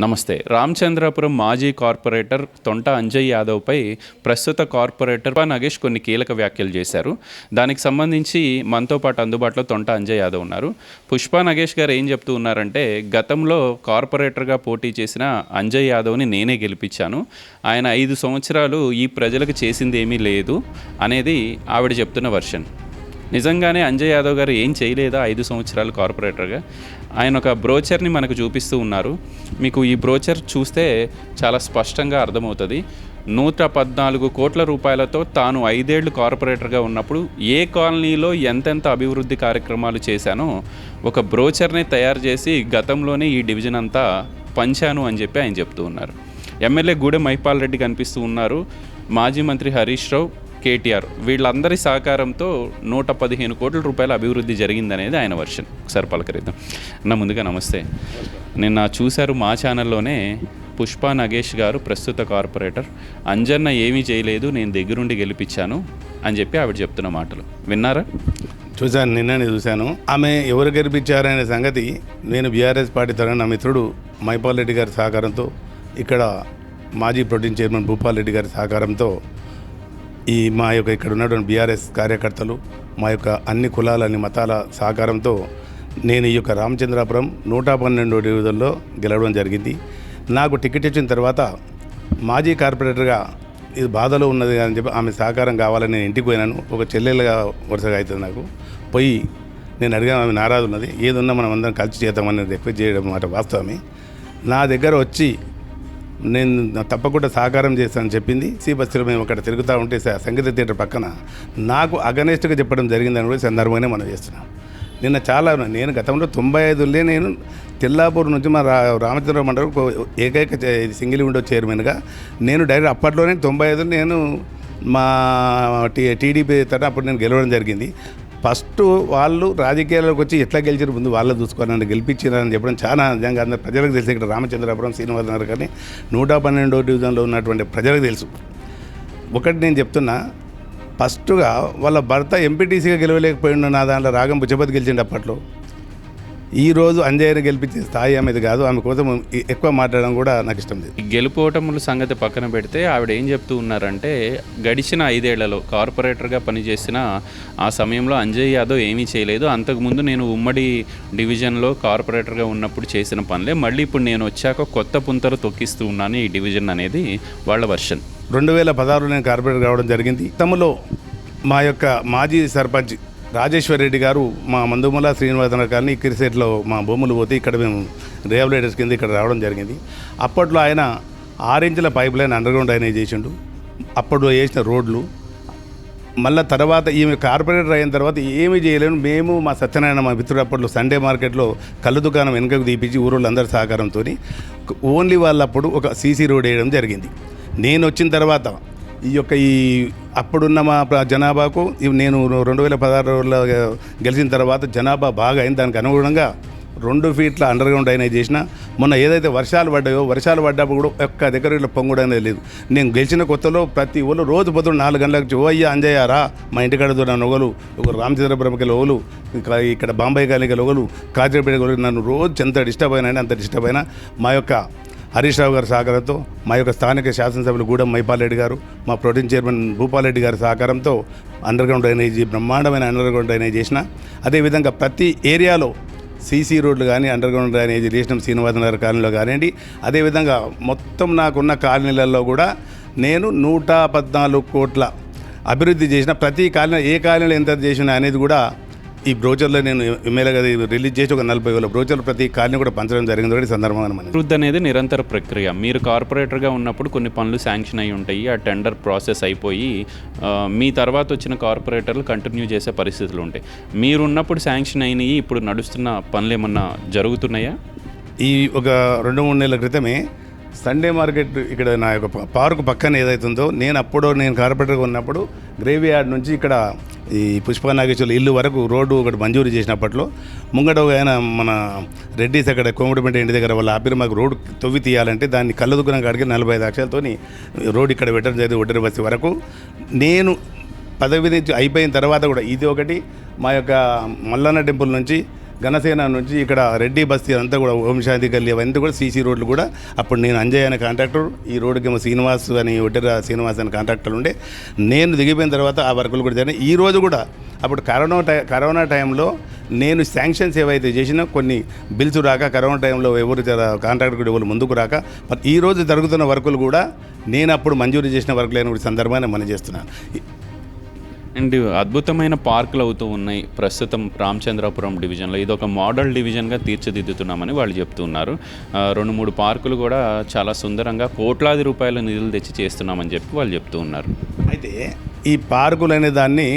నమస్తే. రామచంద్రపురం మాజీ కార్పొరేటర్ తొంట అంజయ్ యాదవ్పై ప్రస్తుత కార్పొరేటర్ పా నగేష్ కొన్ని కీలక వ్యాఖ్యలు చేశారు. దానికి సంబంధించి మనతో పాటు అందుబాటులో తొంట అంజయ్ యాదవ్ ఉన్నారు. పుష్ప నగేష్ గారు ఏం చెప్తూ ఉన్నారంటే గతంలో కార్పొరేటర్గా పోటీ చేసిన అంజయ్ యాదవ్ని నేనే గెలిపించాను. ఆయన ఐదు సంవత్సరాలు ఈ ప్రజలకు చేసింది ఏమీ లేదు అనేది ఆవిడ చెప్తున్న వర్షన్. నిజంగానే అంజయ్ యాదవ్ గారు ఏం చేయలేదా ఐదు సంవత్సరాలు కార్పొరేటర్గా? ఆయన ఒక బ్రోచర్ని మనకు చూపిస్తూ ఉన్నారు. మీకు ఈ బ్రోచర్ చూస్తే చాలా స్పష్టంగా అర్థమవుతుంది. నూట పద్నాలుగు కోట్ల రూపాయలతో తాను ఐదేళ్ళు కార్పొరేటర్గా ఉన్నప్పుడు ఏ కాలనీలో ఎంతెంత అభివృద్ధి కార్యక్రమాలు చేశానో ఒక బ్రోచర్ని తయారు చేసి గతంలోనే ఈ డివిజన్ అంతా పంచాను అని చెప్పి ఆయన చెప్తూ ఉన్నారు. ఎమ్మెల్యే గూడెం మైపాల్ రెడ్డి కనిపిస్తూ ఉన్నారు. మాజీ మంత్రి హరీష్ రావు కేటీఆర్. వీళ్ళందరి సహకారంతో నూట పదిహేను కోట్ల రూపాయల అభివృద్ధి జరిగిందనేది ఆయన వర్షన్. ఒకసారి పలకరిద్దాం. నా ముందుగా నమస్తే. నిన్న చూశారు మా ఛానల్లోనే పుష్ప నగేష్ గారు ప్రస్తుత కార్పొరేటర్. అంజన్న ఏమీ చేయలేదు నేను దగ్గరుండి గెలిపించాను అని చెప్పి ఆవిడ చెప్తున్న మాటలు. విన్నారా? చూశాను నిన్ననే చూశాను. ఆమె ఎవరు గెలిపించారనే సంగతి నేను బీఆర్ఎస్ పార్టీ తరఫున నా మిత్రుడు మైపాల్ రెడ్డి గారి సహకారంతో ఇక్కడ మాజీ ప్రోటీన్ చైర్మన్ భూపాల్ రెడ్డి గారి సహకారంతో ఈ మా యొక్క ఇక్కడ ఉన్నటువంటి బీఆర్ఎస్ కార్యకర్తలు మా యొక్క అన్ని కులాల అన్ని మతాల సహకారంతో నేను ఈ యొక్క రామచంద్రాపురం నూట పన్నెండు డివిజన్లో గెలవడం జరిగింది. నాకు టికెట్ ఇచ్చిన తర్వాత మాజీ కార్పొరేటర్గా ఇది బాధలో ఉన్నది అని చెప్పి ఆమె సహకారం కావాలని నేను ఇంటికి పోయినాను. ఒక చెల్లెలుగా వరుసగా అవుతుంది నాకు. పోయి నేను అడిగాను ఆమె నారాజు ఉన్నది. ఏదున్నా మనం అందరం కలిసి చేద్దామని రిక్వెస్ట్ చేయడం మాట వాస్తవమే. నా దగ్గర వచ్చి నేను తప్పకుండా సహకారం చేస్తానని చెప్పింది. సి బస్సులో మేము అక్కడ తిరుగుతూ ఉంటే సంగీత థియేటర్ పక్కన నాకు అగనెస్ట్గా చెప్పడం జరిగిందని కూడా సందర్భంగానే మనం చేస్తున్నాం. నిన్న చాలా నేను గతంలో తొంభై ఐదులే నేను తిల్లాపూర్ నుంచి మా రా రామచంద్ర మండలం ఏకైక సింగిల్ విండో చైర్మన్గా నేను డైరెక్ట్ అప్పట్లోనే తొంభై ఐదులో నేను మా టీ టీడీపీ తరఫున అప్పుడు నేను గెలవడం జరిగింది. ఫస్ట్ వాళ్ళు రాజకీయాల్లోకి వచ్చి ఎట్లా గెలిచారు ముందు వాళ్ళ చూసుకోవాలని నన్ను గెలిపించారని చెప్పడం చాలా నిజంగా అందరు ప్రజలకు తెలుసు. ఇక్కడ రామచంద్రపురం శ్రీనివాస నగర్ కానీ నూట పన్నెండో డివిజన్లో ఉన్నటువంటి ప్రజలకు తెలుసు. ఒకటి నేను చెప్తున్నా ఫస్ట్గా వాళ్ళ భర్త ఎంపీటీసీగా గెలవలేకపోయిండు నా దాంట్లో రాగం బుచ్చపతి గెలిచిండు అప్పట్లో. ఈ రోజు అంజయ్యని గెలిపించే స్థాయి ఆమెది కాదు. ఆమె కోసం ఎక్కువ మాట్లాడడం కూడా నాకు ఇష్టం లేదు. గెలుపోటముల సంగతి పక్కన పెడితే ఆవిడ ఏం చెప్తూ ఉన్నారంటే గడిచిన ఐదేళ్ళలో కార్పొరేటర్గా పనిచేసిన ఆ సమయంలో అంజయ్ యాదవ్ ఏమీ చేయలేదు. అంతకుముందు నేను ఉమ్మడి డివిజన్లో కార్పొరేటర్గా ఉన్నప్పుడు చేసిన పనులే. మళ్ళీ ఇప్పుడు నేను వచ్చాక కొత్త పుంతలు తొక్కిస్తూ ఉన్నాను ఈ డివిజన్ అనేది వాళ్ళ వర్షన్. రెండు వేల పదహారులో నేను కార్పొరేటర్ కావడం జరిగింది. తమలో మా యొక్క మాజీ సర్పంచ్ రాజేశ్వర్ రెడ్డి గారు మా మందుమల శ్రీనివాసన గారిని క్రికెట్లో మా భూములు పోతే ఇక్కడ మేము రేవలేటర్స్ కింద ఇక్కడ రావడం జరిగింది. అప్పట్లో ఆయన ఆరెంజ్ల పైప్ లైన్ అండర్గ్రౌండ్ ఆయన చేసిండు. అప్పట్లో వేసిన రోడ్లు. మళ్ళీ తర్వాత ఈమె కార్పొరేటర్ అయిన తర్వాత ఏమీ చేయలేము మేము మా సత్యనారాయణ మా మిత్రుడు అప్పట్లో సండే మార్కెట్లో కళ్ళు దుకాణం వెనుకకు తీపించి ఊరోళ్ళందరి సహకారంతో ఓన్లీ వాళ్ళప్పుడు ఒక సీసీ రోడ్ వేయడం జరిగింది. నేను వచ్చిన తర్వాత ఈ యొక్క ఈ అప్పుడున్న మా జనాభాకు ఇవి నేను రెండు వేల పదహారులో గెలిచిన తర్వాత జనాభా బాగా అయింది దానికి అనుగుణంగా రెండు ఫీట్ల అండర్ గ్రౌండ్ అయినా చేసిన మొన్న ఏదైతే వర్షాలు పడ్డాయో వర్షాలు పడ్డప్పుడు కూడా ఒక్క దగ్గర ఇట్లా పొంగుడు అనేది లేదు. నేను గెలిచిన కొత్తలో ప్రతి ఊళ్ళో రోజు పొద్దున నాలుగు గంటలకు వచ్చి, ఓ అయ్యా అంజయ్యారా మా ఇంటికాడ దూరం ఒకరు ఒక రామచంద్రపురంకి ఒకరు ఇంకా ఇక్కడ బాంబే కాలనీకి ఒకరు కాజీపేట ఒకరు నన్ను రోజు ఎంత డిస్టర్బ్ అయినా అంత డిస్టర్బ్ అయినా మా యొక్క హరీష్ రావు గారి సహకారంతో మా యొక్క స్థానిక శాసనసభ్యులు గూడెం మైపాలరెడ్డి గారు మా ప్రోటీన్ చైర్మన్ భూపాలరెడ్డి గారి సహకారంతో అండర్ గ్రౌండ్ బ్రహ్మాండమైన అండర్ గ్రౌండ్ డ్రైనేజ్ చేసిన అదేవిధంగా ప్రతి ఏరియాలో సీసీ రోడ్లు కానీ అండర్ గ్రౌండ్ చేసిన శ్రీనివాస నగర్ కాలనీలో కానివ్వండి అదేవిధంగా మొత్తం నాకున్న కాలనీలలో కూడా నేను నూట పద్నాలుగు కోట్ల అభివృద్ధి చేసిన ప్రతి కాలనీ ఏ కాలనీలో ఎంత చేసిన అనేది కూడా ఈ బ్రోచర్లో నేను ఎమ్మెల్యేగా రిలీజ్ చేసి ఒక నలభై వేల బ్రోచర్లు ప్రతి కాలనీ కూడా పంచడం జరిగింది ఈ సందర్భంగా మనం అభివృద్ధి అనేది నిరంతర ప్రక్రియ. మీరు కార్పొరేటర్గా ఉన్నప్పుడు కొన్ని పనులు శాంక్షన్ అయి ఉంటాయి. ఆ టెండర్ ప్రాసెస్ అయిపోయి మీ తర్వాత వచ్చిన కార్పొరేటర్లు కంటిన్యూ చేసే పరిస్థితులు ఉంటాయి. మీరు ఉన్నప్పుడు శాంక్షన్ అయినవి ఇప్పుడు నడుస్తున్న పనులు ఏమన్నా జరుగుతున్నాయా? ఈ ఒక రెండు మూడు నెలల క్రితమే సండే మార్కెట్ ఇక్కడ నా యొక్క పార్క్ పార్కు పక్కన ఏదైతుందో నేను అప్పుడు నేను కార్పొరేటర్గా ఉన్నప్పుడు గ్రేవీ యార్డ్ నుంచి ఇక్కడ ఈ పుష్ప నాగేశ్వర ఇల్లు వరకు రోడ్డు ఒకటి మంజూరు చేసినప్పట్లో ముంగట ఒక ఆయన మన రెడ్డిస్ అక్కడ కోమటిపేట ఇంటి దగ్గర వాళ్ళ ఆపిరి మాకు రోడ్డు తొవ్వి తీయాలంటే దాన్ని కళ్ళు కాడికి నలభై ఐదు లక్షలతోని రోడ్డు ఇక్కడ పెట్టడం జరిగింది ఒడ్డరి బస్సు వరకు. నేను పదవి నుంచి అయిపోయిన తర్వాత కూడా ఇది ఒకటి మా యొక్క మల్లన్న టెంపుల్ నుంచి ఘనసేన నుంచి ఇక్కడ రెడ్డి బస్తీ అంతా కూడా ఓంశాంతి గల్లీ అవన్నీ కూడా సీసీ రోడ్లు కూడా. అప్పుడు నేను అంజయ్ అనే కాంట్రాక్టర్ ఈ రోడ్డుకి ఏమో శ్రీనివాస్ అని ఒడ్డెర శ్రీనివాస్ అనే కాంట్రాక్టర్లు ఉండే. నేను దిగిపోయిన తర్వాత ఆ వర్కులు కూడా జరిగినాయి. ఈ రోజు కూడా అప్పుడు కరోనా టై కరోనా టైంలో నేను శాంక్షన్స్ ఏవైతే చేసినా కొన్ని బిల్స్ రాక కరోనా టైంలో ఎవరు కాంట్రాక్టర్ కూడా ఎవరు ముందుకు రాక ఈ రోజు జరుగుతున్న వర్కులు కూడా నేను అప్పుడు మంజూరు చేసిన వర్కులైన సందర్భాన్ని మనం చేస్తున్నాను. అండ్ అద్భుతమైన పార్కులు అవుతూ ఉన్నాయి. ప్రస్తుతం రామచంద్రాపురం డివిజన్లో ఇది ఒక మోడల్ డివిజన్గా తీర్చిదిద్దుతున్నామని వాళ్ళు చెప్తున్నారు రెండు మూడు పార్కులు కూడా చాలా సుందరంగా కోట్లాది రూపాయల నిధులు తెచ్చి చేస్తున్నామని చెప్పి వాళ్ళు చెప్తూ ఉన్నారు. అయితే ఈ పార్కులు అనే దాన్ని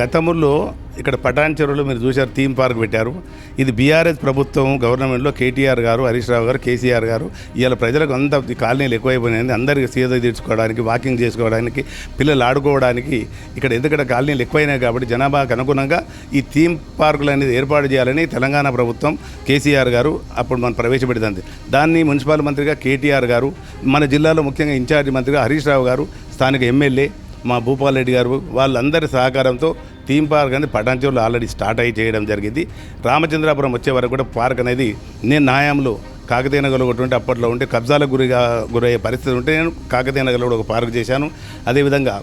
గతముల్లో ఇక్కడ పటాన్ చెరువులో మీరు చూశారు థీమ్ పార్క్ పెట్టారు. ఇది బీఆర్ఎస్ ప్రభుత్వం గవర్నమెంట్లో కేటీఆర్ గారు హరీష్ రావు గారు కేసీఆర్ గారు. ఇవాళ ప్రజలకు అంత కాలనీలు ఎక్కువైపోయినాయి అందరికీ సీద తీర్చుకోవడానికి వాకింగ్ చేసుకోవడానికి పిల్లలు ఆడుకోవడానికి ఇక్కడ ఎందుకంటే కాలనీలు ఎక్కువైనాయి కాబట్టి జనాభాకు అనుగుణంగా ఈ థీమ్ పార్కులు అనేది ఏర్పాటు చేయాలని తెలంగాణ ప్రభుత్వం కేసీఆర్ గారు అప్పుడు మనం ప్రవేశపెడుతుంది దాన్ని మున్సిపల్ మంత్రిగా కేటీఆర్ గారు మన జిల్లాలో ముఖ్యంగా ఇన్ఛార్జి మంత్రిగా హరీష్ రావు గారు స్థానిక ఎమ్మెల్యే మా భూపాల్ రెడ్డి గారు వాళ్ళందరి సహకారంతో థీమ్ పార్క్ అనేది పటాన్చెరులో ఆల్రెడీ స్టార్ట్ అయ్యి చేయడం జరిగింది. రామచంద్రాపురం వచ్చే వరకు కూడా పార్క్ అనేది నేను నాయంలో కాకతీయ నగర్లో ఒకటి ఉంటే అప్పట్లో ఉంటే కబ్జాలకు గురిగా గురయ్యే పరిస్థితి ఉంటే నేను కాకతీయ నగర్లో కూడా ఒక పార్క్ చేశాను. అదేవిధంగా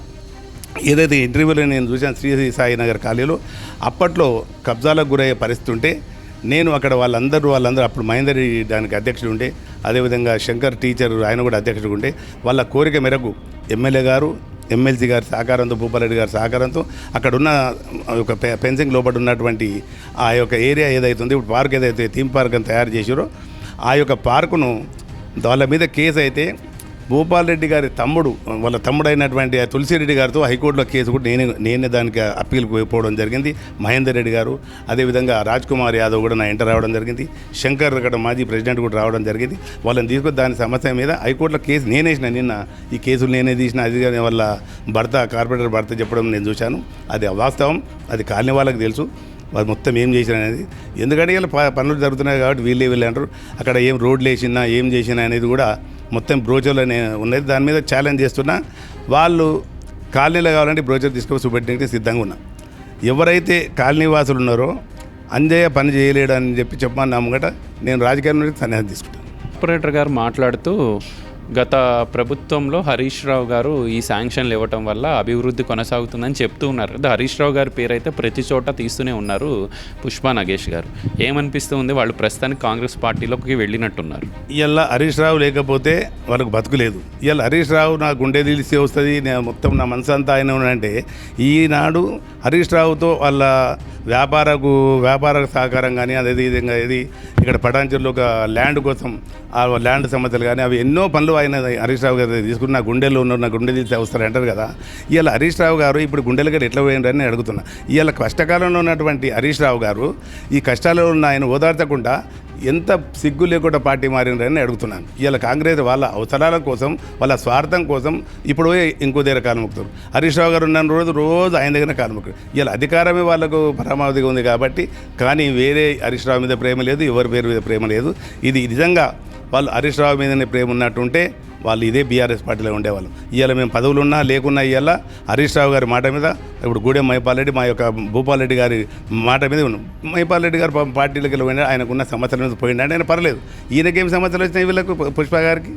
ఏదైతే ఇంటర్వ్యూలో నేను చూశాను శ్రీ సాయి నగర్ ఖాళీలో అప్పట్లో కబ్జాలకు గురయ్యే పరిస్థితి ఉంటే నేను అక్కడ వాళ్ళందరూ వాళ్ళందరూ అప్పుడు మహేందర్ దానికి అధ్యక్షుడు ఉండే అదేవిధంగా శంకర్ టీచర్ ఆయన కూడా అధ్యక్షుడు ఉండే వాళ్ళ కోరిక మేరకు ఎమ్మెల్యే గారు ఎమ్మెల్సీ గారి సహకారంతో భూపాలరెడ్డి గారి సహకారంతో అక్కడ ఉన్న ఒక పె- ఫెన్సింగ్ లోపల ఉన్నటువంటి ఆ యొక్క ఏరియా ఏదైతే ఉంది ఇప్పుడు పార్క్ ఏదైతే థీమ్ పార్క్ అని తయారు చేసారో ఆ యొక్క పార్కును వాళ్ళ మీద కేసు అయితే భూపాల్ రెడ్డి గారి తమ్ముడు వాళ్ళ తమ్ముడైనటువంటి తులసిరెడ్డి గారితో హైకోర్టులో కేసు కూడా నేనే నేనే దానికి అప్పీల్కి పోవడం జరిగింది. మహేందర్ రెడ్డి గారు అదేవిధంగా రాజ్ కుమార్ యాదవ్ కూడా నా ఇంటర్ రావడం జరిగింది. శంకర్ అక్కడ మాజీ ప్రెసిడెంట్ కూడా రావడం జరిగింది. వాళ్ళని తీసుకొని దాని సమస్య మీద హైకోర్టులో కేసు నేనేసిన నిన్న ఈ కేసులు నేనే తీసిన అది వాళ్ళ భర్త కార్పొరేటర్ భర్త చెప్పడం నేను చూశాను. అది వాస్తవం అది కాలనీ వాళ్ళకి తెలుసు. వాళ్ళు మొత్తం ఏం చేసిన అనేది ఎందుకంటే ఇలా ప- పనులు జరుగుతున్నాయి కాబట్టి వీళ్ళే వీళ్ళు అంటారు. అక్కడ ఏం రోడ్లు వేసినా ఏం చేసినా అనేది కూడా మొత్తం బ్రోచర్లో ఉన్నది దాని మీద ఛాలెంజ్ చేస్తున్నా. వాళ్ళు కాలనీలో కావాలంటే బ్రోచర్ తీసుకొని చూపెట్టడానికి సిద్ధంగా ఉన్నా. ఎవరైతే కాలనీ వాసులు ఉన్నారో అంజయ్య పని చేయలేడు అని చెప్పి చెప్పమని నమ్మగట నేను రాజకీయం నుండి సన్యాసం తీసుకుంటాను. ఆపరేటర్ గారు మాట్లాడుతూ గత ప్రభుత్వంలో హరీష్ రావు గారు ఈ శాంక్షన్లు ఇవ్వటం వల్ల అభివృద్ధి కొనసాగుతుందని చెప్తూ ఉన్నారు. కదా హరీష్ రావు గారి పేరు అయితే ప్రతి చోట తీస్తూనే ఉన్నారు పుష్ప నగేష్ గారు. ఏమనిపిస్తుంది వాళ్ళు ప్రస్తుతానికి కాంగ్రెస్ పార్టీలోకి వెళ్ళినట్టున్నారు. ఇలా హరీష్ రావు లేకపోతే వాళ్ళకు బతుకులేదు ఇలా హరీష్ రావు నా గుండె తెలిసి వస్తుంది నేను మొత్తం నా మనసు అంతా ఆయన ఉన్నాడంటే ఈనాడు హరీష్ రావుతో వాళ్ళ వ్యాపారకు వ్యాపార సహకారం కానీ అదే విధంగా ఇది ఇక్కడ పటాంచర్లో ఒక ల్యాండ్ కోసం ఆ ల్యాండ్ సమస్యలు కానీ అవి ఎన్నో పనులు ఆయన హరీష్ రావు గారు తీసుకుని నా గుండెల్లో ఉన్నారు నా గుండె తీసి వస్తారు అంటారు కదా. ఇవాళ హరీష్ రావు గారు ఇప్పుడు గుండెలు గారు ఎట్లా పోయిండ్రని అని అడుగుతున్నా. ఇవాళ కష్టకాలంలో ఉన్నటువంటి హరీష్ రావు గారు ఈ కష్టాల్లో ఉన్న ఆయన ఓదార్చకుండా ఎంత సిగ్గు లేకుండా పార్టీ మారిండ్రని అడుగుతున్నాను. ఇవాళ కాంగ్రెస్ వాళ్ళ అవసరాల కోసం వాళ్ళ స్వార్థం కోసం ఇప్పుడు ఇంకో దగ్గర కాలముక్తారు. హరీష్ రావు గారు ఉన్న రోజు రోజు ఆయన దగ్గర కాలముక్తారు. ఇవాళ అధికారమే వాళ్ళకు పరమావధిగా ఉంది కాబట్టి కానీ వేరే హరీష్ రావు మీద ప్రేమ లేదు ఎవరి పేరు మీద ప్రేమ లేదు. ఇది నిజంగా వాళ్ళు హరీష్ రావు మీదనే ప్రేమ ఉన్నట్టుంటే వాళ్ళు ఇదే బీఆర్ఎస్ పార్టీలో ఉండేవాళ్ళు. ఇవాళ మేము పదవులు ఉన్నా లేకున్నా ఇవాళ హరీష్ రావు గారి మాట మీద ఇప్పుడు గూడెం మైపాల్ రెడ్డి మా యొక్క భూపాల్ రెడ్డి గారి మాట మీద ఉన్నాం మైపాల్ రెడ్డి గారు పార్టీలకు వెళ్ళి ఆయనకున్న సమస్యల మీద పోయిండే ఆయన పర్లేదు. ఈయనకేం సమస్యలు వచ్చినాయి వీళ్ళకు పుష్ప గారికి?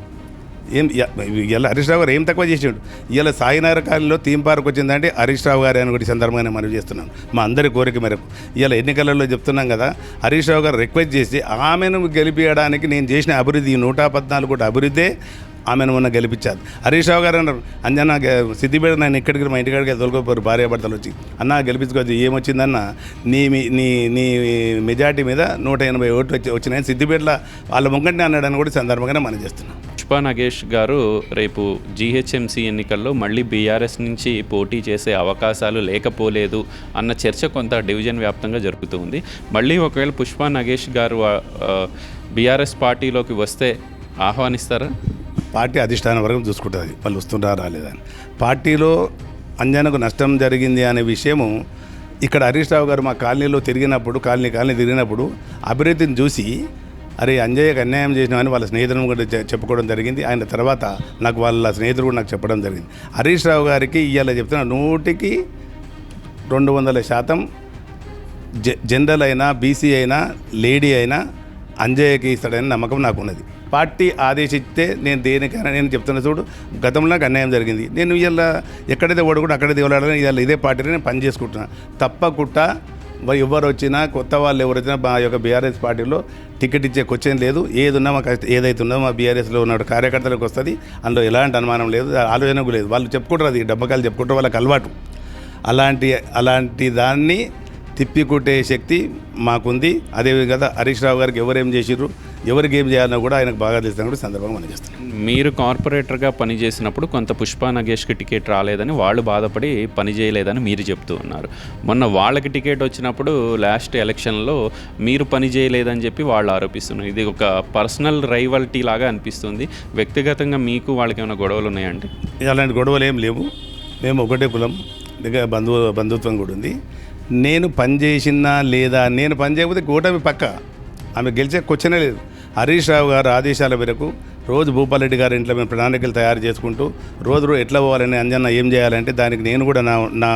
ఏం ఇలా హరీష్ రావు గారు ఏం తక్కువ చేసాడు? ఇలా సాయినగర్ థీమ్ పార్క్ వచ్చిందంటే హరీష్ రావు గారు అని కూడా సందర్భంగానే మనం చేస్తున్నాం. మా అందరి కోరిక మేరకు. ఇలా ఎన్నికలలో చెప్తున్నాం కదా హరీష్ రావు గారు రిక్వెస్ట్ చేసి ఆమెను గెలిపించడానికి నేను చేసిన అభివృద్ధి నూట పద్నాలుగు కూడా అభివృద్ధే ఆమెను మొన్న గెలిపించారు. హరీష్ రావు గారు అన్నారు అంజనా గె- సిద్దిపేట నేను ఇక్కడికి మా ఇంటికాడికి తొలగిపోయారు భార్య భర్తలు వచ్చి. అన్న గెలిపించుకోవచ్చు ఏమొచ్చిందన్న? నీ మీ- నీ నీ మెజార్టీ మీద నూట ఎనభై ఓట్లు వచ్చి వచ్చినాయి సిద్దిపేటలో వాళ్ళ ముంగంటే అన్నాడని కూడా సందర్భంగానే మనం చేస్తున్నాం. పుష్ప నగేష్ గారు రేపు జీహెచ్ఎంసీ ఎన్నికల్లో మళ్ళీ బీఆర్ఎస్ నుంచి పోటీ చేసే అవకాశాలు లేకపోలేదు అన్న చర్చ కొంత డివిజన్ వ్యాప్తంగా జరుగుతుంది మళ్ళీ ఒకవేళ పుష్ప నగేష్ గారు బీఆర్ఎస్ పార్టీలోకి వస్తే ఆహ్వానిస్తారా? పార్టీ అధిష్టానం వరకు చూసుకుంటుంది. వాళ్ళు వస్తుంటారా రాలేదా అని. పార్టీలో అంజనకు నష్టం జరిగింది అనే విషయము ఇక్కడ హరీష్ రావు గారు మా కాలనీలో తిరిగినప్పుడు కాలనీ కాలనీ తిరిగినప్పుడు అభివృద్ధిని చూసి అరే అంజయ్యకు అన్యాయం చేసినామని వాళ్ళ స్నేహితులను కూడా చెప్పుకోవడం జరిగింది. ఆయన తర్వాత నాకు వాళ్ళ స్నేహితులు కూడా నాకు చెప్పడం జరిగింది. హరీష్ రావు గారికి ఇవాళ చెప్తున్నా నూటికి రెండు వందల శాతం జ జనరల్ అయినా బీసీ అయినా లేడీ అయినా అంజయ్యకి ఇస్తాడని నమ్మకం నాకు ఉన్నది. పార్టీ ఆదేశిస్తే నేను దేనికైనా నేను చెప్తున్న చూడు గతంలో నాకు అన్యాయం జరిగింది. నేను ఇవాళ ఎక్కడైతే ఓడకుండా అక్కడైతే దేవులాడని ఇవాళ ఇదే పార్టీలో నేను పని చేసుకుంటున్నాను తప్పకుండా ఎవరు వచ్చినా కొత్త వాళ్ళు ఎవరు వచ్చినా మా యొక్క బీఆర్ఎస్ పార్టీలో టికెట్ ఇచ్చే క్వశ్చన్ లేదు. ఏదున్నా మా మాకు ఏదైతే ఉందో మా బీఆర్ఎస్లో ఉన్న కార్యకర్తలకు వస్తుంది. అందులో ఎలాంటి అనుమానం లేదు ఆలోచన లేదు. వాళ్ళు చెప్పుకుంటారు అది డబ్బకాలు చెప్పుకుంటారు వాళ్ళకి అలవాటు. అలాంటి అలాంటి దాన్ని తిప్పికొట్టే శక్తి మాకుంది. అదేవిధంగా హరీష్ రావు గారికి ఎవరేం చేసిర్రు? ఎవరికి ఏం చేయాలన్నా కూడా ఆయనకు బాగా తెలిసిన కూడా సందర్భంగా మనం చేస్తాం. మీరు కార్పొరేటర్గా పనిచేసినప్పుడు కొంత పుష్పా నగేష్కి టికెట్ రాలేదని వాళ్ళు బాధపడి పని చేయలేదని మీరు చెప్తూ ఉన్నారు. మొన్న వాళ్ళకి టికెట్ వచ్చినప్పుడు లాస్ట్ ఎలక్షన్లో మీరు పని చేయలేదని చెప్పి వాళ్ళు ఆరోపిస్తున్నారు. ఇది ఒక పర్సనల్ రైవల్టీ లాగా అనిపిస్తుంది. వ్యక్తిగతంగా మీకు వాళ్ళకి ఏమైనా గొడవలు ఉన్నాయండి? అలాంటి గొడవలు ఏం లేవు. మేము ఒకటే కులం. దగ్గర బంధువు బంధుత్వం కూడా ఉంది. నేను పని చేసినా లేదా నేను పని చేయకపోతే కూటమి పక్క. ఆమె గెలిచే క్వశ్చనే లేదు. హరీష్ రావు గారు ఆదేశాల మేరకు రోజు భూపాలరెడ్డి గారి ఇంట్లో మేము ప్రణాళికలు తయారు చేసుకుంటూ రోజు రోజు ఎట్లా పోవాలని అంజన్న ఏం చేయాలంటే దానికి నేను కూడా నా నా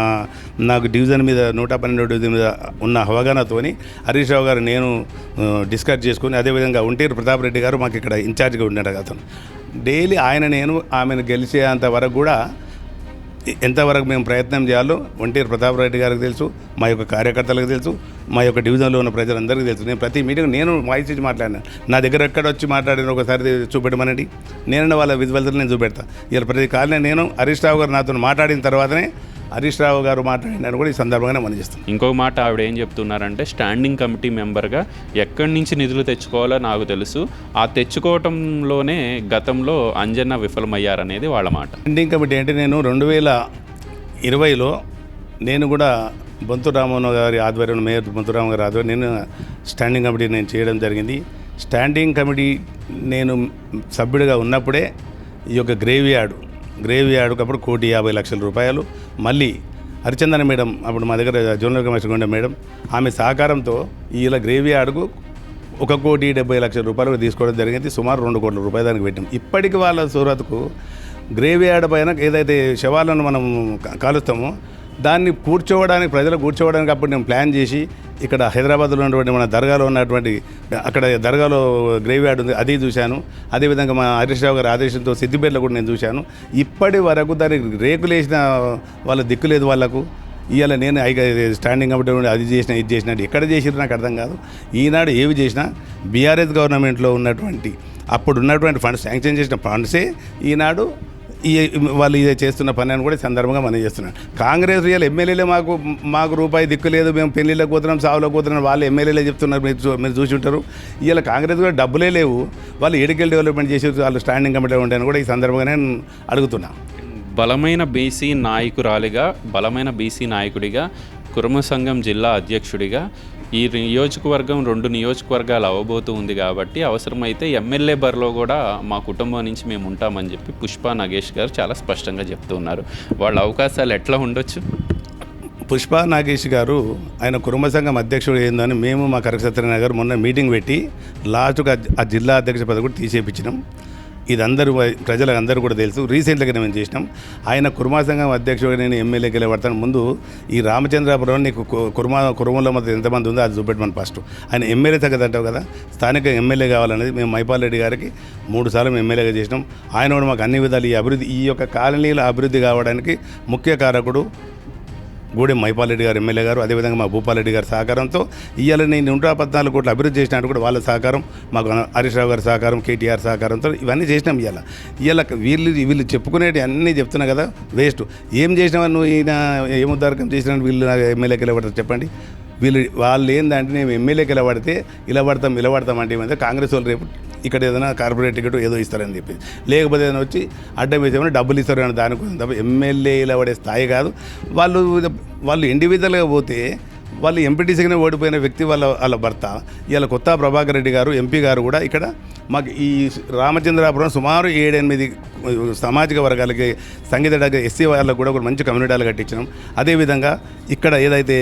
నాకు డివిజన్ మీద నూట పన్నెండు డివిజన్ మీద ఉన్న అవగాహనతోని హరీష్ రావు గారు నేను డిస్కస్ చేసుకుని అదేవిధంగా ఉంటేరు ప్రతాప్ రెడ్డి గారు మాకు ఇక్కడ ఇన్ఛార్జ్గా ఉన్నాడు అతను. డైలీ ఆయన నేను ఆమెను గెలిచేంత వరకు కూడా ఎంతవరకు మేము ప్రయత్నం చేయాలో ఒంటేరు ప్రతాప్ రెడ్డి గారికి తెలుసు మా యొక్క కార్యకర్తలకు తెలుసు మా యొక్క డివిజన్లో ఉన్న ప్రజలందరికీ తెలుసు. నేను ప్రతి మీటింగ్ నేను వాయిస్ ఇచ్చి మాట్లాడినా. నా దగ్గర ఎక్కడ వచ్చి మాట్లాడిన ఒకసారి చూపెట్టమనండి. నేను వాళ్ళ విజువల్స్ నేను చూపెడతా. ఇలా ప్రతి కాలనీ నేను హరీష్ రావు గారు నాతో మాట్లాడిన తర్వాతనే హరీష్ రావు గారు మాట్లాడినాను కూడా ఈ సందర్భంగానే మనం చేస్తాం ఇంకొక మాట ఆవిడ ఏం చెప్తున్నారంటే స్టాండింగ్ కమిటీ మెంబర్గా ఎక్కడి నుంచి నిధులు తెచ్చుకోవాలో నాకు తెలుసు. ఆ తెచ్చుకోవటంలోనే గతంలో అంజన్న విఫలమయ్యారనేది వాళ్ళ మాట. పెండింగ్ కమిటీ అంటే నేను రెండు వేల ఇరవైలో నేను కూడా బొంతు రామోహన్ గారి ఆధ్వర్యంలో మేయర్ బొంతు రామ గారి ఆధ్వర్యం నేను స్టాండింగ్ కమిటీ నేను చేయడం జరిగింది. స్టాండింగ్ కమిటీ నేను సభ్యుడిగా ఉన్నప్పుడే ఈ యొక్క గ్రేవీ యార్డ్ గ్రేవీ యార్డ్కి అప్పుడు కోటి యాభై లక్షల రూపాయలు. మళ్ళీ హరిచందన మేడం అప్పుడు మా దగ్గర జోనల్ కమిషనర్ ఉండే మేడం ఆమె సహకారంతో ఇలా గ్రేవీ యార్డ్కు ఒక కోటి డెబ్బై లక్షల రూపాయలు తీసుకోవడం జరిగింది. సుమారు రెండు కోట్ల రూపాయలు దానికి పెట్టాం. ఇప్పటికి వాళ్ళ సూరత్కు గ్రేవీ యార్డ్ పైన ఏదైతే శవాలను మనం కాలుస్తామో దాన్ని కూర్చోవడానికి ప్రజలు కూర్చోవడానికి అప్పుడు నేను ప్లాన్ చేసి ఇక్కడ హైదరాబాద్లో ఉన్నటువంటి మన దర్గాలో ఉన్నటువంటి అక్కడ దర్గాలో గ్రేవీ యార్డ్ ఉంది అది చూశాను. అదేవిధంగా మా హరీష్ రావు గారి ఆదేశంతో సిద్దిపేటలో కూడా నేను చూశాను. ఇప్పటి వరకు దానికి రేకులు వేసిన వాళ్ళ దిక్కు లేదు వాళ్ళకు. ఇవాళ నేను స్టాండింగ్ కమిటీ అది చేసిన ఇది చేసిన ఎక్కడ చేసిరు నాకు అర్థం కాదు. ఈనాడు ఏవి చేసినా బీఆర్ఎస్ గవర్నమెంట్లో ఉన్నటువంటి అప్పుడు ఉన్నటువంటి ఫండ్స్ శాంక్షన్ చేసిన ఫండ్సే ఈనాడు ఈ వాళ్ళు ఇది చేస్తున్న పని అని కూడా సందర్భంగా మనం చేస్తున్నాం. కాంగ్రెస్ రియల్ ఎమ్మెల్యేలే మాకు మాకు రూపాయి దిక్కు లేదు మేము పెళ్ళిళ్ళకి పోతున్నాం సావులకు పోతున్నాం వాళ్ళు ఎమ్మెల్యేలే చెప్తున్నారు మీరు మీరు చూసి ఉంటారు ఇవాళ కాంగ్రెస్ కూడా డబ్బులే లేవు. వాళ్ళు ఎడికల్ డెవలప్మెంట్ చేసి వాళ్ళు స్టాండింగ్ కమిటీ ఉంటాయని కూడా ఈ సందర్భంగా నేను అడుగుతున్నాను బలమైన బీసీ నాయకురాలిగా బలమైన బీసీ నాయకుడిగా కుర్మ సంఘం జిల్లా అధ్యక్షుడిగా ఈ నియోజకవర్గం రెండు నియోజకవర్గాలు అవ్వబోతూ ఉంది కాబట్టి అవసరమైతే ఎమ్మెల్యే బరిలో కూడా మా కుటుంబం నుంచి మేము ఉంటామని చెప్పి పుష్ప నాగేష్ గారు చాలా స్పష్టంగా చెప్తున్నారు. వాళ్ళ అవకాశాలు ఎట్లా ఉండొచ్చు? పుష్ప నాగేష్ గారు ఆయన కుటుంబ సంఘం అధ్యక్షుడు ఏందని మేము మా కరక సత్యనారాయణ గారు మొన్న మీటింగ్ పెట్టి లాస్ట్గా ఆ జిల్లా అధ్యక్ష పదవి కూడా తీసేపించినాం. ఇది అందరూ ప్రజలకు అందరూ కూడా తెలుసు. రీసెంట్గా మేము చేసినాం. ఆయన కుర్మా సంఘం అధ్యక్షుడు నేను ఎమ్మెల్యే వెళ్ళబడతాను ముందు ఈ రామచంద్రాపురం నీకు కు- కుర్మా కురుమంలో మొత్తం ఎంతమంది ఉందో అది చూపెట్టమని ఫస్ట్. ఆయన ఎమ్మెల్యే తగ్గదు అంటావు కదా స్థానిక ఎమ్మెల్యే కావాలనేది మేము మైపాల్ రెడ్డి గారికి మూడు సార్లు మేము ఎమ్మెల్యేగా చేసినాం. ఆయన కూడా మాకు అన్ని విధాలు ఈ అభివృద్ధి ఈ యొక్క కాలనీల అభివృద్ధి కావడానికి ముఖ్య కారకుడు గూడెం మైపాలరెడ్డి గారు ఎమ్మెల్యే గారు అదేవిధంగా మా భూపాలరెడ్డి గారి సహకారంతో ఇవాళ నేను నూట పద్నాలుగు కోట్లు అభివృద్ధి చేసినట్టు కూడా వాళ్ళ సహకారం మాకు హరీష్ రావు గారి సహకారం కేటీఆర్ సహకారంతో ఇవన్నీ చేసినాం ఇవాళ ఇవాళ వీళ్ళు వీళ్ళు చెప్పుకునేటి అన్నీ చెప్తున్నా కదా వేస్ట్. ఏం చేసినావా నువ్వు ఈయన ఏముద్దారకం చేసినా వీళ్ళు ఎమ్మెల్యేకి వెళ్ళబడతారు చెప్పండి. వీళ్ళు వాళ్ళు ఏంటంటే మేము ఎమ్మెల్యేకి ఇలా పడితే ఇలా పడతాం ఇలా పడతాం అంటే ఏమంటే కాంగ్రెస్ వాళ్ళు రేపు ఇక్కడ ఏదైనా కార్పొరేట్ టికెట్ ఏదో ఇస్తారని చెప్పి లేకపోతే ఏదైనా వచ్చి అడ్డం వేసేమని డబ్బులు ఇస్తారు అని దానికోసం తప్ప ఎమ్మెల్యే ఇలా పడే స్థాయి కాదు. వాళ్ళు వాళ్ళు ఇండివిజువల్గా పోతే వాళ్ళు ఎంపీటీసీగానే ఓడిపోయిన వ్యక్తి వాళ్ళ వాళ్ళ భర్త. ఇవాళ కొత్త ప్రభాకర్ రెడ్డి గారు ఎంపీ గారు కూడా ఇక్కడ మాకు ఈ రామచంద్రాపురం సుమారు ఏడెనిమిది సామాజిక వర్గాలకి సంగీత ఎస్సీ వాళ్ళకు కూడా ఒక మంచి కమ్యూనిటీలు కట్టించినాం. అదేవిధంగా ఇక్కడ ఏదైతే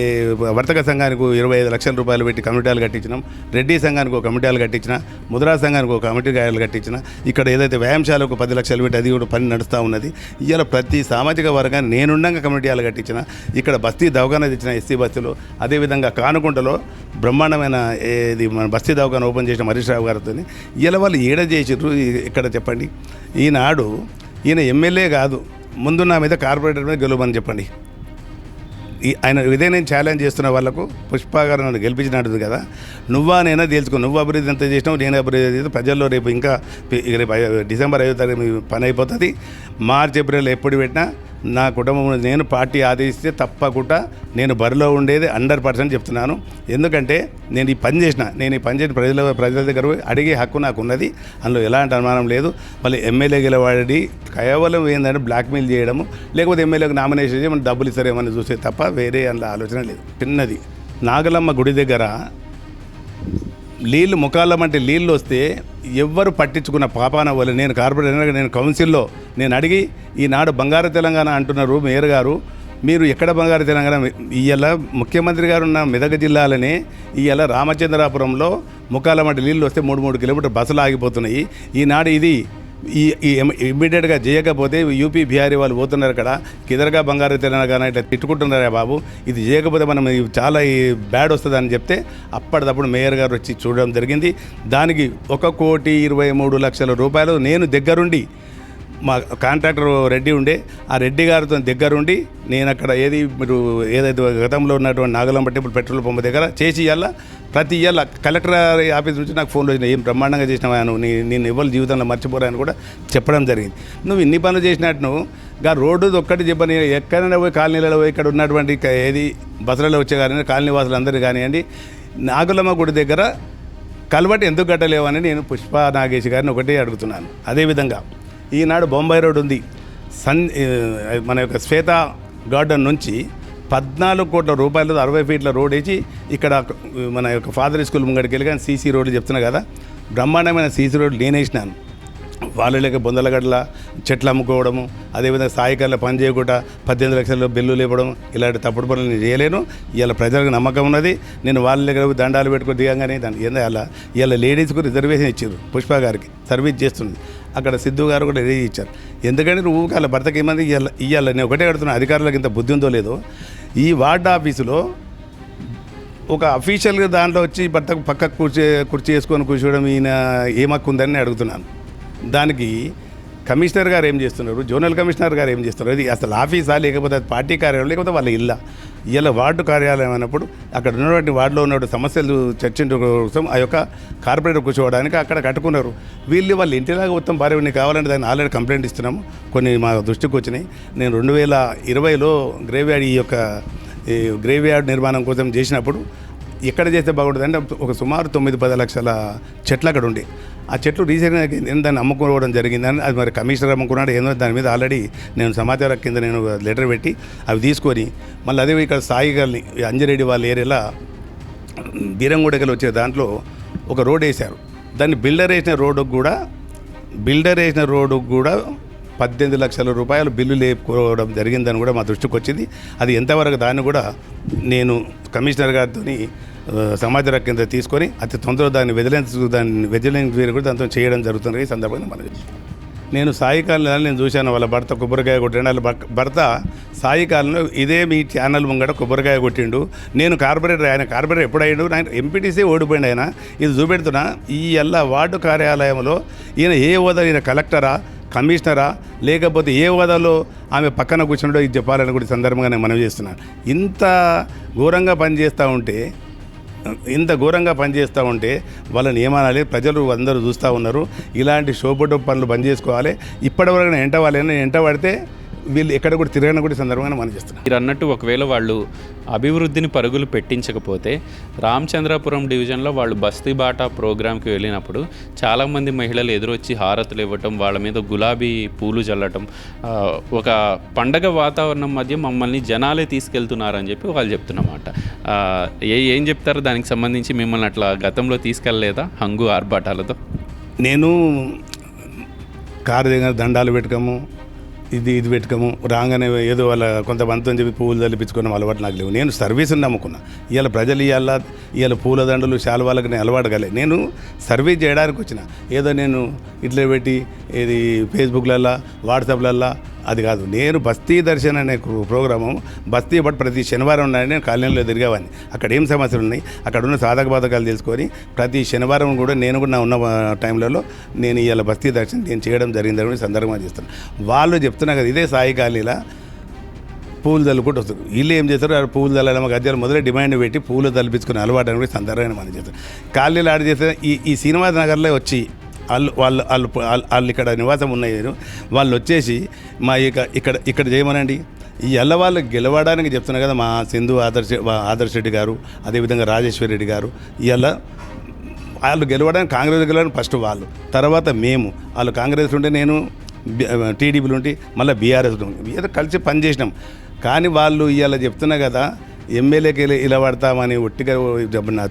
వర్తక సంఘానికి ఇరవై ఐదు లక్షల రూపాయలు పెట్టి కమ్యూనిటీలు కట్టించినాం రెడ్డి సంఘానికి ఒక కమిటీలు కట్టించిన ముద్రా సంఘానికి ఒక కమిటీ గాయాలు కట్టించిన ఇక్కడ ఏదైతే వ్యాయామశాలకు పది లక్షలు పెట్టి అది కూడా పని నడుస్తూ ఉన్నది. ఇవాళ ప్రతి సామాజిక వర్గాన్ని నేనుండగా కమిటీలు కట్టించిన ఇక్కడ బస్తీ దవాఖాన తెచ్చిన ఎస్సీ బస్తీలో అదేవిధంగా కానుకుంటలో బ్రహ్మాండమైన ఇది మన బస్తీ దవాఖాన ఓపెన్ చేసిన హరీష్ రావు గారితో ఇలా వాళ్ళు ఏడ చేసిర్రు? ఇక్కడ చెప్పండి. ఈనాడు ఈయన ఎమ్మెల్యే కాదు. ముందు నా మీద కార్పొరేటర్ మీద గెలవమని చెప్పండి. ఈ ఆయన ఇదే నేను ఛాలెంజ్ చేస్తున్న వాళ్ళకు పుష్ప గారు నన్ను గెలిపించినట్టు కదా. నువ్వా నేనా తెలుసుకో నువ్వు అభివృద్ధి ఎంత చేసినావు నేను అభివృద్ధి చేసి ప్రజల్లో రేపు ఇంకా రేపు డిసెంబర్ ఐదో తారీఖు పని అయిపోతుంది. మార్చి ఏప్రిల్ ఎప్పుడు పెట్టినా నా కుటుంబం నేను పార్టీ ఆదేశిస్తే తప్పకుండా నేను బరిలో ఉండేది హండ్రెడ్ పర్సెంట్ చెప్తున్నాను. ఎందుకంటే నేను ఈ పని చేసిన నేను ఈ పని చేసిన ప్రజల ప్రజల దగ్గర అడిగే హక్కు నాకు ఉన్నది. అందులో ఎలాంటి అనుమానం లేదు. మళ్ళీ ఎమ్మెల్యే గెలవాడి కేవలం ఏంటంటే బ్లాక్మెయిల్ చేయడము లేకపోతే ఎమ్మెల్యేకి నామినేషన్ చేసి మనం డబ్బులు ఇస్తారేమని చూస్తే తప్ప వేరే అందులో ఆలోచన లేదు. చిన్నది. నాగలమ్మ గుడి దగ్గర నీళ్ళు ముఖాలమంటే నీళ్ళు వస్తే ఎవ్వరు పట్టించుకున్న పాపాన వల్ల నేను కార్పొరేటర్ నేను కౌన్సిల్లో నేను అడిగి ఈనాడు బంగారు తెలంగాణ అంటున్నారు మేయర్ గారు. మీరు ఎక్కడ బంగారు తెలంగాణ? ఇవాళ ముఖ్యమంత్రి గారు ఉన్న మెదక్ జిల్లాలోనే ఇవాళ రామచంద్రాపురంలో ముఖాలమంటే నీళ్ళు వస్తే మూడు మూడు కిలోమీటర్ బస్సులు ఆగిపోతున్నాయి. ఈనాడు ఇది ఈ ఈ ఇమ్మీడియట్గా చేయకపోతే యూపీ బీహారీ వాళ్ళు పోతున్నారు కదా. కిదరగా బంగారు తెలంగాణ ఇట్లా తిట్టుకుంటున్నారా బాబు? ఇది చేయకపోతే మనం చాలా బ్యాడ్ బ్యాడ్ వస్తుందని చెప్తే అప్పటిదప్పుడు మేయర్ గారు వచ్చి చూడడం జరిగింది. దానికి ఒక కోటి ఇరవై మూడు లక్షల రూపాయలు నేను దగ్గరుండి మా కాంట్రాక్టర్ రెడ్డి ఉండే ఆ రెడ్డి గారితో దగ్గరుండి నేను అక్కడ ఏది మీరు ఏదైతే గతంలో ఉన్నటువంటి నాగులమ్మట్టి ఇప్పుడు పెట్రోల్ పంప్ దగ్గర చేసి ఇవ్వాల ప్రతి ఇవాళ కలెక్టర్ ఆఫీస్ నుంచి నాకు ఫోన్లో వచ్చినాయి. ఏం బ్రహ్మాండంగా చేసినావా నీ నేను ఇవ్వాలి జీవితంలో మర్చిపోరాని కూడా చెప్పడం జరిగింది. నువ్వు ఇన్ని పనులు చేసినట్టు నువ్వు గా రోడ్డు ఒక్కటి చెప్పని ఎక్కడైనా పోయి కాలనీలలో పోయి ఇక్కడ ఉన్నటువంటి ఏది బస్సులలో వచ్చే కానీ కాలనీ వాసులు అందరూ కానివ్వండి నాగులమ్మ గుడి దగ్గర కలవటి ఎందుకు కట్టలేవని నేను పుష్ప నాగేష్ గారిని ఒకటే అడుగుతున్నాను. అదేవిధంగా ఈనాడు బొంబాయి రోడ్ ఉంది. సన్ మన యొక్క శ్వేత గార్డెన్ నుంచి పద్నాలుగు కోట్ల రూపాయలతో అరవై ఫీట్ల రోడ్ వేసి ఇక్కడ మన యొక్క ఫాదర్ స్కూల్ ముంగడికి వెళ్ళి కానీ సీసీ రోడ్లు చెప్తున్నా కదా. బ్రహ్మాండమైన సీసీ రోడ్లు నేనేసినాను. వాళ్ళు లేక బొందలగడ్ల చెట్లు అమ్ముకోవడము అదేవిధంగా సాయికారులు పని చేయకుండా పద్దెనిమిది లక్షల బిల్లు లేపడం ఇలాంటి తప్పుడు పనులు నేను చేయలేను. ఇలా ప్రజలకు నమ్మకం ఉన్నది. నేను వాళ్ళ దగ్గర దండాలు పెట్టుకుని దిగంగానే దాన్ని ఏందో అలా ఇలా లేడీస్కు రిజర్వేషన్ ఇచ్చారు పుష్ప గారికి సర్వీస్ చేస్తుంది. అక్కడ సిద్ధు గారు కూడా రెడీ ఇచ్చారు. ఎందుకంటే నువ్వు వాళ్ళ భర్తకి ఏమంది ఇవ్వాలి ఇవ్వాలి నేను ఒకటే అడుగుతున్నా అధికారులకు ఇంత బుద్ధి ఉందో లేదో. ఈ వార్డ్ ఆఫీసులో ఒక అఫీషియల్గా దాంట్లో వచ్చి భర్తకు పక్కకు కుర్చీ కుర్చీ వేసుకొని కూర్చోవడం ఈయన ఏమక్కుందని అడుగుతున్నాను. దానికి కమిషనర్ గారు ఏం చేస్తున్నారు? జోనల్ కమిషనర్ గారు ఏం చేస్తున్నారు? అది అసలు ఆఫీసా? లేకపోతే అది పార్టీ కార్యాలయం? లేకపోతే వాళ్ళ ఇల్లా? ఇలా వార్డు కార్యాలయం అన్నప్పుడు అక్కడ ఉన్నటువంటి వార్డులో ఉన్న సమస్యలు చర్చించడం కోసం ఆ యొక్క కార్పొరేటర్ కూర్చోవడానికి అక్కడ కట్టుకున్నారు. వీళ్ళు వాళ్ళ ఇంటిలాగా మొత్తం భార్య నీకు కావాలంటే దాన్ని ఆల్రెడీ కంప్లైంట్ ఇస్తున్నాము. కొన్ని మా దృష్టికి వచ్చినాయి. నేను రెండు వేల ఇరవైలో గ్రేవ్యార్డ్ ఈ యొక్క ఈ గ్రేవ్యార్డ్ నిర్మాణం కోసం చేసినప్పుడు ఎక్కడ చేస్తే బాగుంటుంది అంటే ఒక సుమారు తొమ్మిది పది లక్షల చెట్లు అక్కడ ఉండే. ఆ చెట్లు రీసెంట్గా నేను దాన్ని అమ్ముకోవడం జరిగిందని అది మరి కమిషనర్ అమ్ముకున్నాడు ఏందో దాని మీద ఆల్రెడీ నేను సమాచారం కింద నేను లెటర్ పెట్టి అవి తీసుకొని మళ్ళీ అదే ఇక్కడ సాయి గారిని అంజరెడ్డి వాళ్ళ ఏరియాలో బీరంగూడకలు వచ్చే దాంట్లో ఒక రోడ్ వేశారు. దాన్ని బిల్డర్ వేసిన రోడ్డుకు కూడా బిల్డర్ వేసిన రోడ్డుకు కూడా పద్దెనిమిది లక్షల రూపాయలు బిల్లు లేపుకోవడం జరిగిందని కూడా మా దృష్టికి వచ్చింది. అది ఎంతవరకు దాన్ని కూడా నేను కమిషనర్ గారితో సమాచార కింద తీసుకొని అతి తొందరగా దాన్ని విజిలెన్స్ దాన్ని విజిలెన్స్ వీరు కూడా దాంతో చేయడం జరుగుతుంది ఈ సందర్భంగా మనం నేను సాయి నేను చూశాను వాళ్ళ భర్త కొబ్బరికాయ కొట్టిండు వాళ్ళ భర్త- భర్త ఇదే మీ ఛానల్ ముంగట కొబ్బరికాయ కొట్టిండు. నేను కార్పొరేటర్ ఆయన కార్పొరేటర్ ఎప్పుడయ్యాడు? అయ్యిండు ఆయన ఎంపీటీసీ ఓడిపోయిండు ఆయన. ఇది చూపెడుతున్నా ఈ ఎల్ల వార్డు కార్యాలయంలో ఈయన ఏ హోదా ఈయన కలెక్టరా కమిషనరా లేకపోతే ఏ హోదాలో ఆమె పక్కన కూర్చున్నాడో ఇది చెప్పాలని కూడా సందర్భంగా నేను మనవి చేస్తున్నాను. ఇంత ఘోరంగా పనిచేస్తూ ఉంటే ఇంత ఘోరంగా పనిచేస్తూ ఉంటే వాళ్ళని ఏమనాలి ప్రజలు అందరూ చూస్తూ ఉన్నారు. ఇలాంటి షోపుటు పనులు బంద్ చేసుకోవాలి. ఇప్పటివరకు ఎంట వాళ్ళని ఎంట పడితే వీళ్ళు ఎక్కడ కూడా తిరగని కూడా ఈ సందర్భంగా మనం చేస్తున్నాం. మీరు అన్నట్టు ఒకవేళ వాళ్ళు అభివృద్ధిని పరుగులు పెట్టించకపోతే రామచంద్రాపురం డివిజన్లో వాళ్ళు బస్తీ బాటా ప్రోగ్రాంకి వెళ్ళినప్పుడు చాలామంది మహిళలు ఎదురొచ్చి హారతులు ఇవ్వటం వాళ్ళ మీద గులాబీ పూలు చల్లటం ఒక పండగ వాతావరణం మధ్య మమ్మల్ని జనాలే తీసుకెళ్తున్నారని చెప్పి వాళ్ళు చెప్తున్నమాట. ఏ ఏం చెప్తారు? దానికి సంబంధించి మిమ్మల్ని అట్లా గతంలో తీసుకెళ్ళలేదా హంగు ఆర్భాటాలతో? నేను కారు దగ్గర దండాలు పెట్టుకోము ఇది ఇది పెట్టుకోము. రాగానే ఏదో వాళ్ళ కొంతమందితో చెప్పి పువ్వులు తలిపించుకోవడం అలవాటు నాకు లేవు. నేను సర్వీస్ని నమ్ముకున్నా. ఇవాళ ప్రజలు ఇవాళ ఇవాళ పూల దండలు శాలువాలకు నేను అలవాటు కాలే. నేను సర్వీస్ చేయడానికి వచ్చిన. ఏదో నేను ఇట్లా పెట్టి ఇది ఫేస్బుక్లల్లా వాట్సాప్లల్లా అది కాదు. నేను బస్తీ దర్శన్ అనే ప్రోగ్రాము బస్తీ బట్ ప్రతి శనివారం ఉన్నాయని నేను కాలనీలో తిరిగేవాడిని. అక్కడ ఏం సమస్యలు ఉన్నాయి? అక్కడ ఉన్న సాధక బాధకాలు తెలుసుకొని ప్రతి శనివారం కూడా నేను కూడా నా ఉన్న టైంలలో నేను ఇవాళ బస్తీ దర్శనం నేను చేయడం జరిగిందని సందర్భంగా చేస్తాను వాళ్ళు చెప్తున్నా కదా ఇదే సాయి కాలనీలా పూలు తల్లుకుంటూ వస్తారు. వీళ్ళు ఏం చేస్తారు? ఆ పూలు తల్లడం గద్యాలు మొదలై డిమాండ్ పెట్టి పూలు తలిపించుకుని అలవాటు అని కూడా సందర్భంగా మనం చేస్తారు కాలనీలు ఆడ చేస్తే ఈ ఈ శ్రీనివాస నగర్లో వచ్చి వాళ్ళు వాళ్ళు వాళ్ళు వాళ్ళు- ఇక్కడ నివాసం ఉన్నాయి వాళ్ళు వచ్చేసి మా ఇక ఇక్కడ ఇక్కడ చేయమనండి. ఈ వాళ్ళు గెలవడానికి చెప్తున్నా కదా మా సింధు ఆదర్శ ఆదర్శ రెడ్డి గారు అదేవిధంగా రాజేశ్వరి రెడ్డి గారు ఇవాళ వాళ్ళు గెలవడానికి కాంగ్రెస్ గెలవడానికి ఫస్ట్ వాళ్ళు తర్వాత మేము. వాళ్ళు కాంగ్రెస్ ఉంటే నేను టీడీపీలు ఉంటే మళ్ళీ బీఆర్ఎస్ ఏదో కలిసి పనిచేసినాం కానీ వాళ్ళు ఇవాళ చెప్తున్నా కదా ఎమ్మెల్యేకి ఇలా పడతామని ఒట్టిగా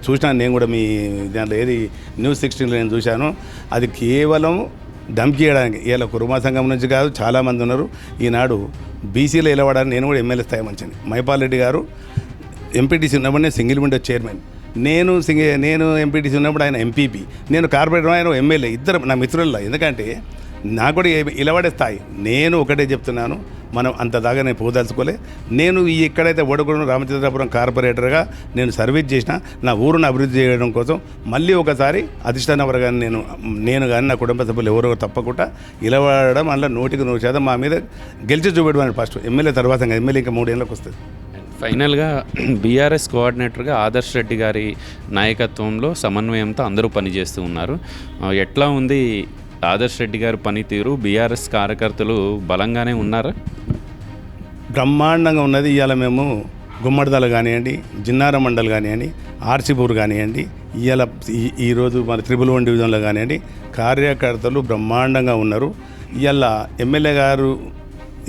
చూసినాను నేను కూడా మీ దాంట్లో ఏది న్యూస్ సిక్స్టీన్లో నేను చూశాను. అది కేవలం ధమ్కి చేయడానికి ఇలా కురుమా సంఘం నుంచి కాదు చాలామంది ఉన్నారు. ఈనాడు బీసీలో ఇలవడానికి నేను కూడా ఎమ్మెల్యే స్థాయి మంచిని. మైపాల్ రెడ్డి గారు ఎంపీటీసీ ఉన్నప్పుడు నేను సింగిల్ విండో చైర్మన్. నేను సింగి నేను ఎంపీటీసీ ఉన్నప్పుడు ఆయన ఎంపీపీ. నేను కార్పొరేటర్ ఆయన ఎమ్మెల్యే. ఇద్దరు నా మిత్రుల్లో. ఎందుకంటే నాకు కూడా ఇలవడే స్థాయి. నేను ఒకటే చెప్తున్నాను. మనం అంత దాకా నేను పోదలుచుకోలే నేను ఈ ఎక్కడైతే ఓడగూడెం రామచంద్రపురం కార్పొరేటర్గా నేను సర్వీస్ చేసిన నా ఊరును అభివృద్ధి చేయడం కోసం మళ్ళీ ఒకసారి అధిష్టాన వర్గాన్ని నేను నేను కానీ నా కుటుంబ సభ్యులు ఎవరో తప్పకుండా ఇలవడం అందులో నూటికి నూరు శాతం మా మీద గెలిచి చూపెట్టమని ఫస్ట్ ఎమ్మెల్యే తర్వాత ఎమ్మెల్యే ఇంకా మూడేళ్ళకి వస్తుంది. ఫైనల్గా బీఆర్ఎస్ కోఆర్డినేటర్గా ఆదర్శ్ రెడ్డి గారి నాయకత్వంలో సమన్వయంతో అందరూ పనిచేస్తూ ఉన్నారు. ఎట్లా ఉంది ఆదర్శ్ రెడ్డి గారి పనితీరు బీఆర్ఎస్ కార్యకర్తలు బలంగానే ఉన్నారా? బ్రహ్మాండంగా ఉన్నది ఇవాళ మేము గుమ్మడిదల కానివ్వండి జిన్నార మండల్ కానివ్వండి ఆర్సిపూర్ కానివ్వండి ఇవాళ ఈ- ఈరోజు మన త్రిబుల్ వన్ డివిజన్లో కానివ్వండి కార్యకర్తలు బ్రహ్మాండంగా ఉన్నారు. ఇవాళ ఎమ్మెల్యే గారు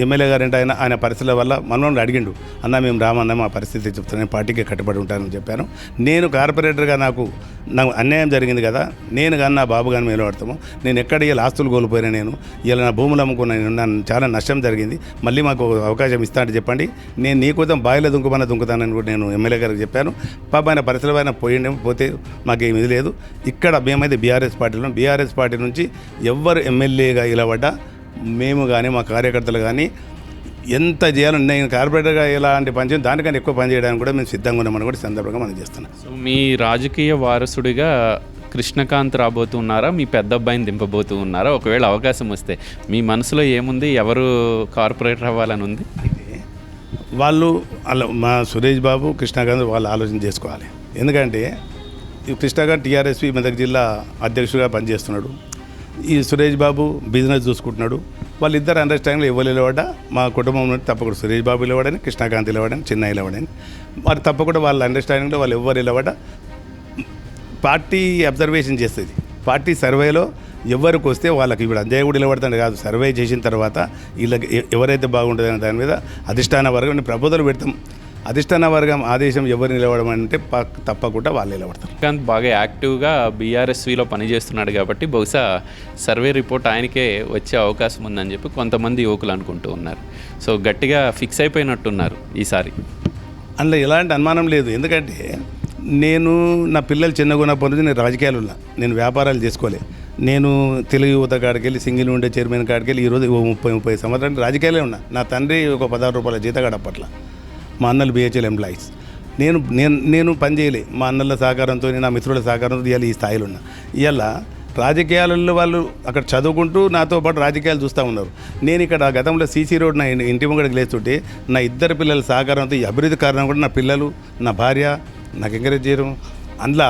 ఎమ్మెల్యే గారు అంటే ఆయన ఆయన పరిస్థితుల వల్ల మనోడు అడిగిండు అన్న మేము రామన్న మా పరిస్థితి చెప్తాను పార్టీకి కట్టుబడి ఉంటానని చెప్పాను. నేను కార్పొరేటర్గా నాకు నాకు అన్యాయం జరిగింది కదా నేను కానీ నా బాబు కానీ మేలుపడతాము నేను ఎక్కడ ఇలా ఆస్తులు కోల్పోయినా నేను ఇలా నా భూములు అమ్ముకున్నా నేను చాలా నష్టం జరిగింది మళ్ళీ మాకు అవకాశం ఇస్తా అంటే చెప్పండి. నేను నీ కోసం బావిలో దుంకుమన్నా దుంకుతానని కూడా నేను ఎమ్మెల్యే గారికి చెప్పాను. పాప ఆయన పరిస్థితుల పైన పోయిండే పోతే మాకేం ఇది లేదు. ఇక్కడ మేమైతే బీఆర్ఎస్ పార్టీలో బీఆర్ఎస్ పార్టీ నుంచి ఎవ్వరు ఎమ్మెల్యేగా ఇలా పడ్డా మేము కానీ మా కార్యకర్తలు కానీ ఎంత చేయాలని నేను కార్పొరేటర్గా ఎలాంటి పని చేయాలి దానికన్నా ఎక్కువ పని చేయడానికి కూడా మేము సిద్ధంగా ఉన్నామని కూడా సందర్భంగా మనం చేస్తున్నాం. సో మీ రాజకీయ వారసుడిగా కృష్ణకాంత్ రాబోతున్నారా మీ పెద్ద అబ్బాయిని దింపబోతూ ఉన్నారా? ఒకవేళ అవకాశం వస్తే మీ మనసులో ఏముంది? ఎవరు కార్పొరేటర్ అవ్వాలని ఉంది? వాళ్ళు అలా మా సురేష్ బాబు కృష్ణాకాంత్ వాళ్ళు ఆలోచన చేసుకోవాలి. ఎందుకంటే ఈ కృష్ణాకాంత్ టీఆర్ఎస్పీ మెదక్ జిల్లా అధ్యక్షుడిగా పనిచేస్తున్నాడు. ఈ సురేష్ బాబు బిజినెస్ చూసుకుంటున్నాడు. వాళ్ళిద్దరు అండర్స్టాండింగ్లో ఎవరు నిలబడ్డా? మా కుటుంబం నుండి తప్పకుండా సురేష్ బాబు నిలబడని కృష్ణాకాంత్ నిలబడని చిన్న నిలబడని. మరి తప్పకుండా వాళ్ళ అండర్స్టాండింగ్లో వాళ్ళు ఎవరు నిలబడ్డా? పార్టీ అబ్జర్వేషన్ చేస్తుంది పార్టీ సర్వేలో ఎవరికి వస్తే వాళ్ళకి ఇప్పుడు అంజయ్య కూడా నిలబడతాడు కాదు. సర్వే చేసిన తర్వాత వీళ్ళకి ఎవరైతే బాగుంటుందనే దాని మీద అధిష్టాన వర్గం ప్రపోజల్ పెడతాం. అధిష్టాన వర్గం ఆదేశం ఎవరు నిలబడమంటే పక్- తప్పకుండా వాళ్ళు నిలబడతారు. శ్రీకాంత్ బాగా యాక్టివ్గా బీఆర్ఎస్విలో పనిచేస్తున్నాడు కాబట్టి బహుశా సర్వే రిపోర్ట్ ఆయనకే వచ్చే అవకాశం ఉందని చెప్పి కొంతమంది యువకులు అనుకుంటూ ఉన్నారు. సో గట్టిగా ఫిక్స్ అయిపోయినట్టున్నారు ఈసారి. అందులో ఎలాంటి అనుమానం లేదు. ఎందుకంటే నేను నా పిల్లలు చిన్నగా ఉన్నప్పటి నుంచి నేను రాజకీయాలు ఉన్నా. నేను వ్యాపారాలు చేసుకోలే. నేను తెలుగు యువత కాడికి వెళ్ళి సింగిల్ ఉండే చైర్మన్ కాడికి వెళ్ళి ఈరోజు ముప్పై ముప్పై సంవత్సరాలు రాజకీయాలే ఉన్నా. నా తండ్రి ఒక పదహారు రూపాయల జీతగాడు అప్పట్లో. మా అన్నలు బిహెచ్ఎల్ ఎంప్లాయీస్ నేను నేను నేను పనిచేయలే మా అన్నల సహకారంతో నా మిత్రుల సహకారంతో ఇవాళ ఈ స్థాయిలో ఉన్నా ఇవాళ రాజకీయాలలో వాళ్ళు అక్కడ చదువుకుంటూ నాతో పాటు రాజకీయాలు చూస్తూ ఉన్నారు. నేను ఇక్కడ గతంలో సీసీ రోడ్ నా ఇంటి ముంగడికి లేస్తుంటే నా ఇద్దరు పిల్లల సహకారంతో ఈ అభివృద్ధి కారణం కూడా నా పిల్లలు నా భార్య నాకు ఎంకరేజ్ చేయడం. అందులో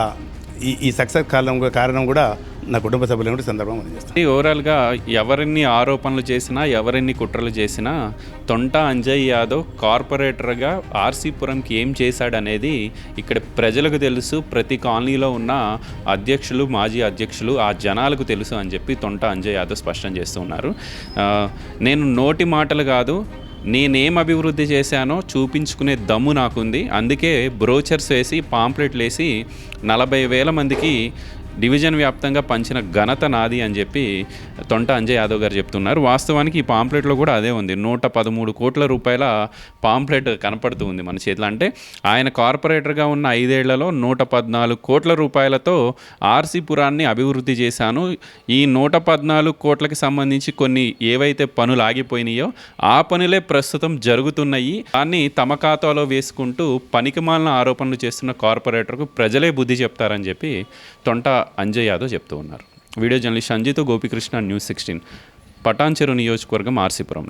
ఈ ఈ సక్సెస్ కారణం కారణం కూడా నా కుటుంబ సభ్యులను కూడా ఈ సందర్భంగా ఓవరాల్గా ఎవరిన్ని ఆరోపణలు చేసినా ఎవరిన్ని కుట్రలు చేసినా తొంట అంజయ్ యాదవ్ కార్పొరేటర్గా ఆర్సీపురంకి ఏం చేశాడనేది ఇక్కడ ప్రజలకు తెలుసు ప్రతి కాలనీలో ఉన్న అధ్యక్షులు మాజీ అధ్యక్షులు ఆ జనాలకు తెలుసు అని చెప్పి తొంట అంజయ్ యాదవ్ స్పష్టం చేస్తున్నారు నేను నోటి మాటలు కాదు నేనేం అభివృద్ధి చేశానో చూపించుకునే దమ్ము నాకుంది. అందుకే బ్రోచర్స్ వేసి పాంప్లెట్లు వేసి నలభై వేల మందికి డివిజన్ వ్యాప్తంగా పంచిన ఘనత నాది అని చెప్పి తొంట అంజయ్ యాదవ్ గారు చెప్తున్నారు. వాస్తవానికి ఈ పాంప్లెట్లో కూడా అదే ఉంది. నూట పదమూడు కోట్ల రూపాయల పాంప్లెట్ కనపడుతూ ఉంది మన చేతిలో. అంటే ఆయన కార్పొరేటర్గా ఉన్న ఐదేళ్ళలో నూట పద్నాలుగు కోట్ల రూపాయలతో ఆర్సీపురాన్ని అభివృద్ధి చేశాను. ఈ నూట పద్నాలుగు కోట్లకి సంబంధించి కొన్ని ఏవైతే పనులు ఆగిపోయినాయో ఆ పనులే ప్రస్తుతం జరుగుతున్నాయి. దాన్ని తమ ఖాతాలో వేసుకుంటూ పనికిమాలిన ఆరోపణలు చేస్తున్న కార్పొరేటర్కు ప్రజలే బుద్ధి చెప్తారని చెప్పి తొంట అంజయ్ యాదవ్ చెప్తూ ఉన్నారు. Video journalist Sanjith Gopikrishna news sixteen. Patancheru నియోజకవర్గం ఆర్సీపురం.